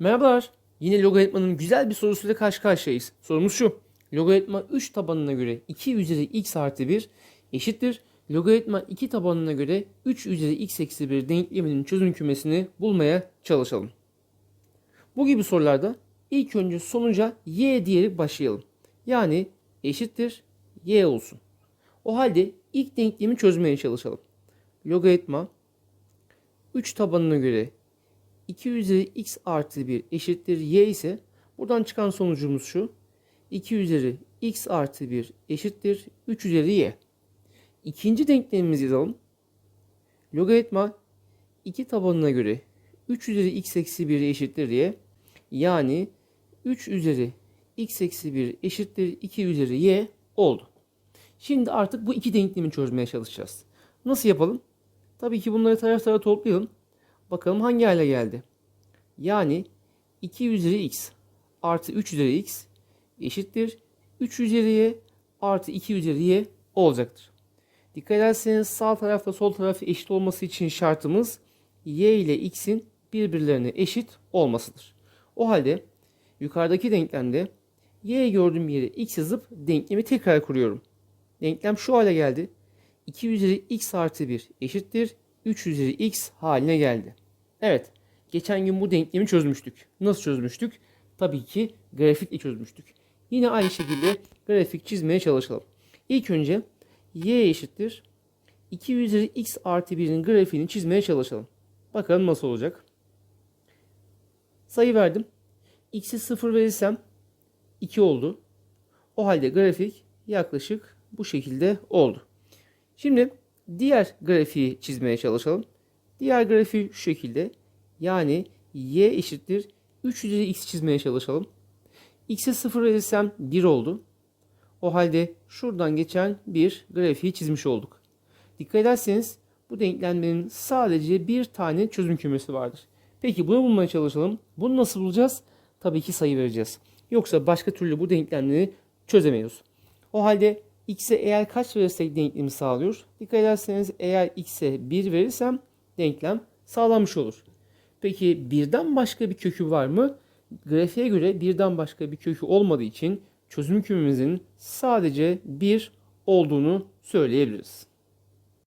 Merhabalar. Yine logaritmanın güzel bir sorusuyla karşı karşıyayız. Sorumuz şu. Logaritma 3 tabanına göre 2 üzeri x artı 1 eşittir. Logaritma 2 tabanına göre 3 üzeri x eksi 1 denkleminin çözüm kümesini bulmaya çalışalım. Bu gibi sorularda ilk önce sonuca y diyerek başlayalım. Yani eşittir y olsun. O halde ilk denklemi çözmeye çalışalım. Logaritma 3 tabanına göre 2 üzeri x artı 1 eşittir y ise buradan çıkan sonucumuz şu. 2 üzeri x artı 1 eşittir 3 üzeri y. İkinci denklemimizi yazalım. Logaritma 2 tabanına göre 3 üzeri x eksi 1 eşittir y. Yani 3 üzeri x eksi 1 eşittir 2 üzeri y oldu. Şimdi artık bu iki denklemi çözmeye çalışacağız. Nasıl yapalım? Tabii ki bunları taraf tarafa toplayalım. Bakalım hangi hale geldi. Yani 2 üzeri x artı 3 üzeri x eşittir 3 üzeri y artı 2 üzeri y olacaktır. Dikkat ederseniz sağ tarafla sol tarafı eşit olması için şartımız y ile x'in birbirlerine eşit olmasıdır. O halde yukarıdaki denklemde y gördüğüm yere x yazıp denklemi tekrar kuruyorum. Denklem şu hale geldi. 2 üzeri x artı 1 eşittir 3 üzeri x haline geldi. Evet, geçen gün bu denklemi çözmüştük. Nasıl çözmüştük? Tabii ki grafikle çözmüştük. Yine aynı şekilde grafik çizmeye çalışalım. İlk önce y eşittir 2 üzeri x artı 1'in grafiğini çizmeye çalışalım. Bakalım nasıl olacak. Sayı verdim. x'i 0 verirsem 2 oldu. O halde grafik yaklaşık bu şekilde oldu. Şimdi diğer grafiği çizmeye çalışalım. Diğer grafiği şu şekilde. Yani y eşittir 3 üzeri x çizmeye çalışalım. x'e 0 verirsem 1 oldu. O halde şuradan geçen bir grafiği çizmiş olduk. Dikkat ederseniz bu denklemlerin sadece bir tane çözüm kümesi vardır. Peki bunu bulmaya çalışalım. Bunu nasıl bulacağız? Tabii ki sayı vereceğiz. Yoksa başka türlü bu denklemleri çözemiyoruz. O halde x'e eğer kaç verirsek denklemi sağlıyor. Dikkat ederseniz eğer x'e 1 verirsem denklem sağlanmış olur. Peki birden başka bir kökü var mı? Grafiğe göre birden başka bir kökü olmadığı için çözüm kümemizin sadece 1 olduğunu söyleyebiliriz.